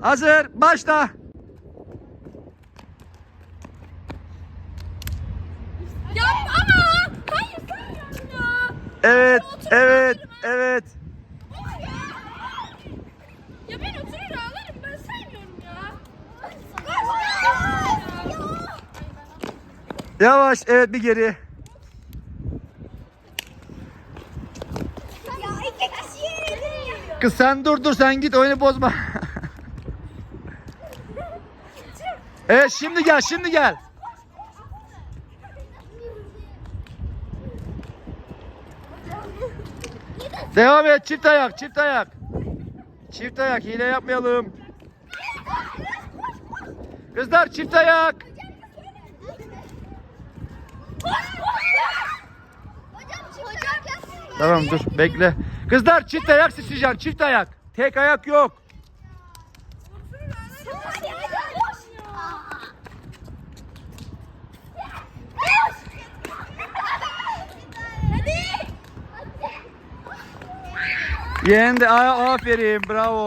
Hazır. Başla. Ya ama hayır saymıyorum ya. Evet. Evet. Evet. Ya ben oturur ağlarım ben saymıyorum ya. Yavaş. Evet bir geri. Kız sen dur dur sen git oyunu bozma. evet şimdi gel şimdi gel. Devam et çift ayak çift ayak. Çift ayak hile yapmayalım. Kızlar çift ayak. Tamam dur bekle. Kızlar çift ayak sıçrayacaksın çift ayak. Tek ayak yok. Yendi. A- Aferin bravo.